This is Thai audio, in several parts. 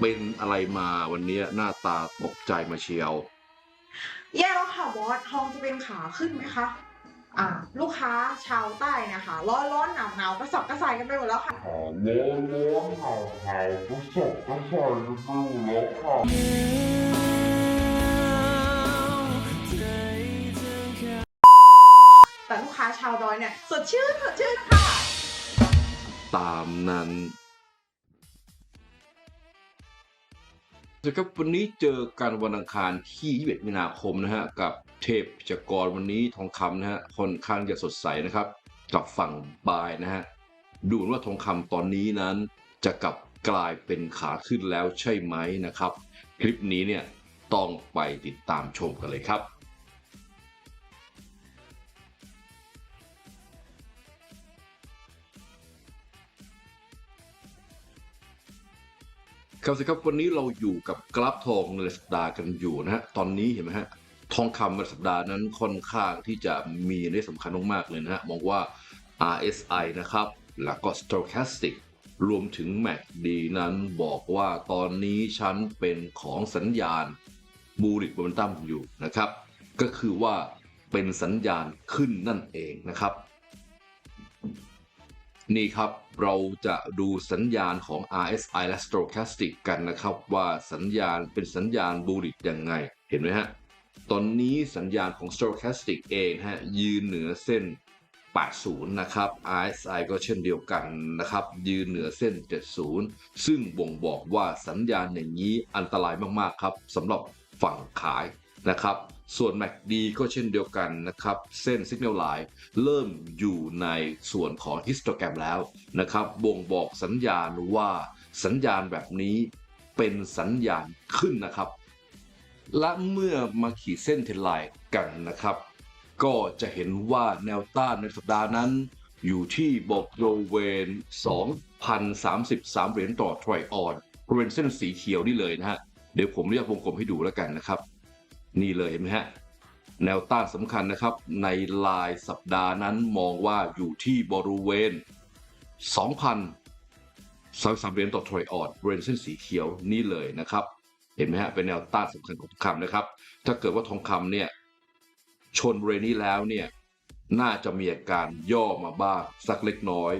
เป็นอะไรมาวันนี้หน้าตาตกใจมาเชียว แย่แล้วค่ะบอสทองจะเป็นขาขึ้นไหมคะ อ่า ลูกค้าชาวใต้นะคะ ร้อนร้อนหนาวหนาวกระสับกระส่ายกันไปหมดแล้วค่ะหาร้อนร้อนหาวหาวก็สอบก็ใส่กันไปหมดแล้วค่ะแต่ลูกค้าชาวดอยเนี่ยสดชื่นสดชื่นค่ะ ตามนั้น นะครับวันนี้เจอกันวันอังคารที่ 21 มีนาคมนะฮะกับเทพจักรวันนี้ทองคำนะฮะค่อนข้างจะสดใสนะครับกับฝั่งบายนะฮะดูว่าทองคำตอนนี้นั้นจะกลับกลายเป็นขาขึ้นแล้วใช่ไหมนะครับ คลิปนี้เนี่ยต้องไปติดตามชมกันเลยครับ ครับสิครับวันนี้เราอยู่กับกราฟทองในสัปดาห์กันอยู่นะฮะตอนนี้เห็นไหมฮะทองคำในสัปดาห์นั้นค่อนข้างที่จะมีในสำคัญมากๆเลยนะฮะมองว่า RSI นะครับแล้วก็ Stochastic รวมถึง MACD นั้นบอกว่าตอนนี้ชั้นเป็นของสัญญาณบูริกโมเมนตัมอยู่นะครับ ก็คือว่าเป็นสัญญาณขึ้นนั่นเองนะครับ นี่ครับเราจะดูสัญญาณของ RSI และ Stochastic กันนะครับว่าสัญญาณเป็นสัญญาณบูริกยังไง เห็นไหมฮะ ตอนนี้สัญญาณของ Stochastic เองฮะยืนเหนือเส้น 80 นะครับ RSI ก็เช่นเดียวกันนะครับ ยืนเหนือเส้น 70 ซึ่งบ่งบอกว่าสัญญาณอย่างนี้อันตรายมากๆครับสำหรับฝั่งขายนะครับ ส่วน MACD ก็เช่นเดียวกันนะครับ เส้น Signal Line เริ่มอยู่ในส่วนของ histogram แล้วนะครับบ่งบอกสัญญาณว่าสัญญาณแบบนี้เป็นสัญญาณขึ้นนะครับ และเมื่อมาขีดเส้นเทรนไลน์กันนะครับ ก็จะเห็นว่าแนวต้านในสัปดาห์นั้น อยู่ที่บอกรเวณ2,033 เหรียญต่อทรอยออนบริเวณเส้นสีเขียวนี่เลยนะฮะเดี๋ยวผมเรียกวงกลมให้ดูแล้วกันนะครับ นี่เลยเห็นไหมฮะแนวต้านสำคัญนะครับในลายสัปดาห์นั้นมองว่าอยู่ที่บริเวณ 2,000 33เหรียญต่อทรอยออนบริเวณเส้นสีเขียวนี่เลยนะครับ เห็นไหมฮะเป็นแนวต้านสำคัญของทองคำนะครับ ถ้าเกิดว่าทองคำเนี่ยชนบริเวณนี้แล้วเนี่ยน่าจะมีอาการย่อมาบ้างสักเล็กน้อย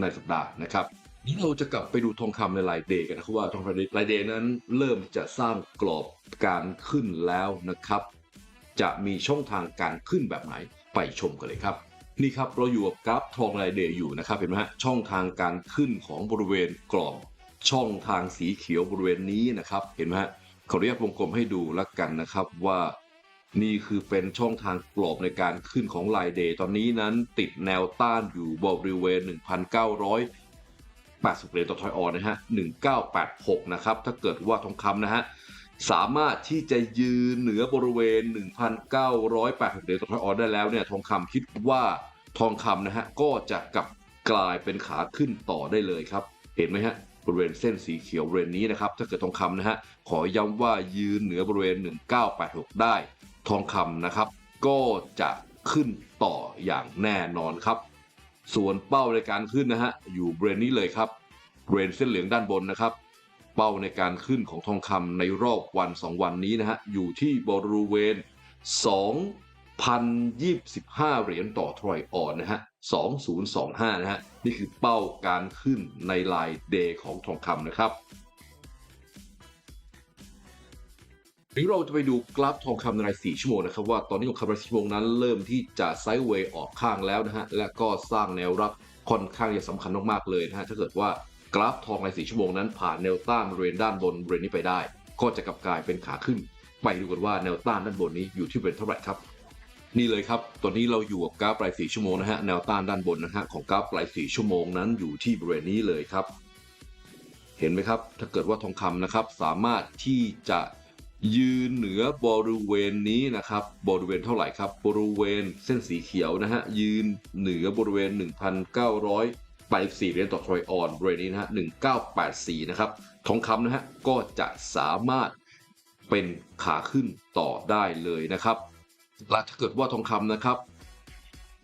ในสัปดาห์นะครับนี่เราจะกลับไปดูทองคำในรายเดย์กันนะครับว่าทองคำในรายเดย์นั้นเริ่มจะสร้างกรอบ การขึ้นแล้วนะครับ จะมีช่องทางการขึ้นแบบไหนไปชมกันเลยครับ นี่ครับเราอยู่กับกราฟทองรายเดย์อยู่นะครับเห็นไหมฮะช่องทางการขึ้นของบริเวณกรอบช่องทางสีเขียวบริเวณนี้นะครับเห็นไหมฮะขออนุญาตวงกลมให้ดูแล้วกันนะครับว่านี่คือเป็นช่องทางกรอบในการขึ้นของไลเดย์ตอนนี้นั้นติดแนวต้านอยู่บริเวณ 1,980เหรียญต่อทอยออนนะฮะ 1986 นะครับ ถ้าเกิดว่าทองคำนะฮะ สามารถที่จะยืนเหนือบริเวณ 1,980เหรียญต่อทอยออนได้แล้วเนี่ยทองคำคิดว่าทองคำนะฮะก็จะกลับกลายเป็นขาขึ้นต่อได้เลยครับ เห็นไหมฮะบริเวณเส้นสีเขียวบริเวณนี้นะครับถ้าเกิดทองคำนะฮะขอย้ำว่ายืนเหนือบริเวณ 1986 ได้ ทองคำนะครับ ก็จะขึ้นต่ออย่างแน่นอนครับ ส่วนเป้าในการขึ้นนะฮะอยู่บริเวณนี้เลยครับบริเวณเส้นเหลืองด้านบนนะครับ เป้าในการขึ้นของทองคำในรอบวัน 2 วันนี้นะฮะ อยู่ที่บริเวณ 2,025 เหรียญต่อทรอยออนนะฮะ 2025 นะฮะ นี่คือเป้าการขึ้นในลายเดย์ของทองคำนะครับหรือเราจะไปดูกราฟทองคำในราย 4 ชั่วโมงนะครับว่าตอนนี้ทองคำราย 4 ชั่วโมงนั้นเริ่มที่จะไซด์เวย์ออกข้างแล้วนะฮะ และก็สร้างแนวรับค่อนข้างจะสำคัญมากๆเลยนะฮะ ถ้าเกิดว่า กราฟทองราย4ชั่วโมงนั้นผ่านแนวต้านบริเวณด้านบนบริเวณนี้ไปได้ ก็จะกลับกลายเป็นขาขึ้น ไปดูกันว่าแนวต้านด้านบนนี้อยู่ที่บริเวณเท่าไหร่ครับ นี่เลยครับ ตอนนี้เราอยู่กับกราฟราย4ชั่วโมงนะฮะ แนวต้านด้านบนนะฮะของกราฟราย4ชั่วโมงนั้นอยู่ที่บริเวณนี้เลยครับ เห็นไหมครับ ถ้าเกิดว่าทองคำนะครับสามารถที่จะยืนเหนือบริเวณนี้นะครับ บริเวณเท่าไหร่ครับ บริเวณเส้นสีเขียวนะฮะ ยืนเหนือบริเวณ 1,984เหรียญต่อทรอยออนบริเวณนี้นะฮะ1984นะครับทองคำนะฮะก็จะสามารถเป็นขาขึ้นต่อได้เลยนะครับและถ้าเกิดว่าทองคำนะครับ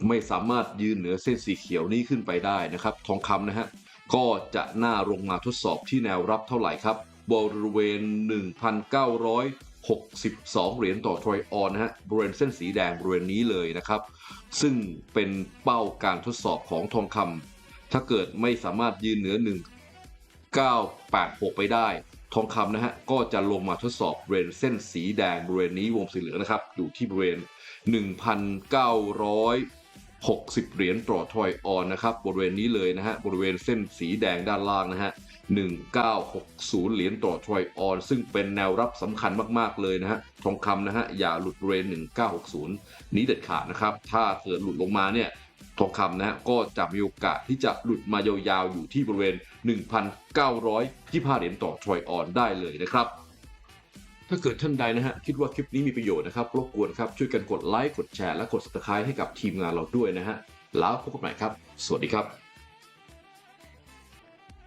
ไม่สามารถยืนเหนือเส้นสีเขียวนี้ขึ้นไปได้นะครับ ทองคำนะฮะก็จะหน้าลงมาทดสอบที่แนวรับเท่าไหร่ครับบริเวณ 1,962 เหรียญต่อทรอยออนนะฮะบริเวณเส้นสีแดงบริเวณนี้เลยนะครับ ซึ่งเป็นเป้าการทดสอบของทองคำ ถ้าเกิดไม่สามารถยืนเหนือ 1986 ไปได้ ทองคำนะฮะ ก็จะลงมาทดสอบบริเวณเส้นสีแดงบริเวณนี้วงสีเหลืองนะครับ อยู่ที่บริเวณ 1,960 เหรียญต่อทอยออนนะครับ บริเวณนี้เลยนะฮะ บริเวณเส้นสีแดงด้านล่างนะฮะ 1960 เหรียญต่อทอยออน ซึ่งเป็นแนวรับสำคัญมาก ๆ เลยนะฮะ ทองคำนะฮะ อย่าหลุดบริเวณ 1960 นี้เด็ดขาดนะครับ ถ้าเกิดหลุดลงมาเนี่ย ทองคำนะฮะก็จะมีโอกาสที่จะหลุดมายาวๆอยู่ที่บริเวณ 1,925 เหรียญต่อทรอยออนได้เลยนะครับ ถ้าเกิดท่านใดนะฮะคิดว่าคลิปนี้มีประโยชน์นะครับรบกวนครับช่วยกันกดไลค์กดแชร์และกด subscribe ให้กับทีมงานเราด้วยนะฮะแล้วพบกันใหม่ครับ สวัสดีครับ